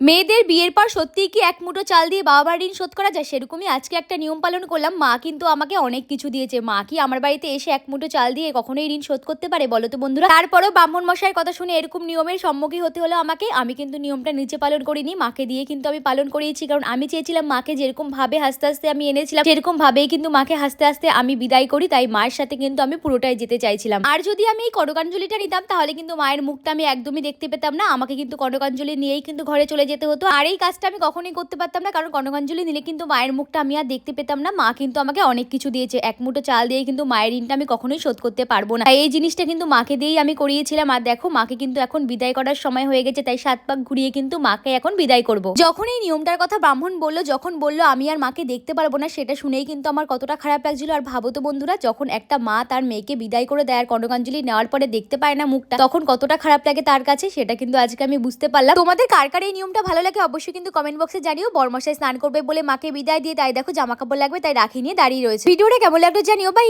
মেয়েদের বিয়ের পর সত্যিই কি এক মুঠো চাল দিয়ে বাবা ঋণ শোধ করা যায়? সেরকমই আজকে একটা নিয়ম পালন করলাম। মা কিন্তু আমাকে অনেক কিছু দিয়েছে। মা কি আমার বাড়িতে এসে এক মুঠো চাল দিয়ে কখনোই ঋণ শোধ করতে পারে বলো তো বন্ধুরা? তারপরেও ব্রাহ্মণ মশাইয়ের কথা শুনে এরকম নিয়মের সম্মুখীন হতে হলো আমাকে। আমি কিন্তু নিয়মটা নিজে পালন করিনি। মাকে দিয়ে কিন্তু আমি পালন করিয়েছি। কারণ আমি চেয়েছিলাম মাকে যেরকম ভাবে হাসতে হাসতে আমি এনেছিলাম, সেরকম ভাবেই কিন্তু মাকে হাসতে হাসতে আমি বিদায় করি। তাই মায়ের সাথে কিন্তু আমি পুরোটাই যেতে চাইছিলাম। আর যদি আমি এই কনকাঞ্জলিটা নিতাম, তাহলে কিন্তু মায়ের মুখটা আমি একদমই দেখতে পেতাম না। আমাকে কিন্তু কনকাঞ্জলি নিয়েই কিন্তু ঘরে চলে যেতে হতো। আর এই কাজটা আমি কখনোই করতে পারতাম না, কারণ কনকাঞ্জলি নিলে কিন্তু মায়ের মুখটা আমি আর দেখতে পেতাম না। মা কিন্তু আমাকে অনেক কিছু দিয়েছে। এক মুঠো চাল দিয়ে কিন্তু মায়ের ঋণটা আমি কখনোই শোধ করতে পারব না। এই জিনিসটা কিন্তু মাকে দিয়েই আমি করিয়েছিলাম। আর দেখো, মাকে কিন্তু এখন বিদায় করার সময় হয়ে গেছে, তাই সাত পাক ঘুরিয়ে কিন্তু মাকে এখন বিদায় করব। যখন এই নিয়মটার কথা ব্রাহ্মণ বলল, যখন বলল, আমি আর মাকে দেখতে পারব না, সেটা শুনেই কিন্তু আমার কতটা খারাপ লাগছিল। আর ভাবো তো বন্ধুরা, যখন একটা মা তার মেয়েকে বিদায় করে দেয় আর কনকাঞ্জলি নেওয়ার পরে দেখতে পায় না মুখটা, তখন কতটা খারাপ লাগে তার কাছে, সেটা কিন্তু আজকে আমি বুঝতে পারলাম। তোমাদের কার কার এই নিয়মটা ভালো লাগে অবশ্যই কিন্তু কমেন্ট বক্সে জানিও। বর্মশাই স্নান করবে বলে মাকে বিদায় দিয়ে তাই দেখো জামা কাপড় লাগবে তাই রাখি নিয়ে দাঁড়িয়ে রয়েছে। ভিডিওটা কেমন লাগল জানিও। বাই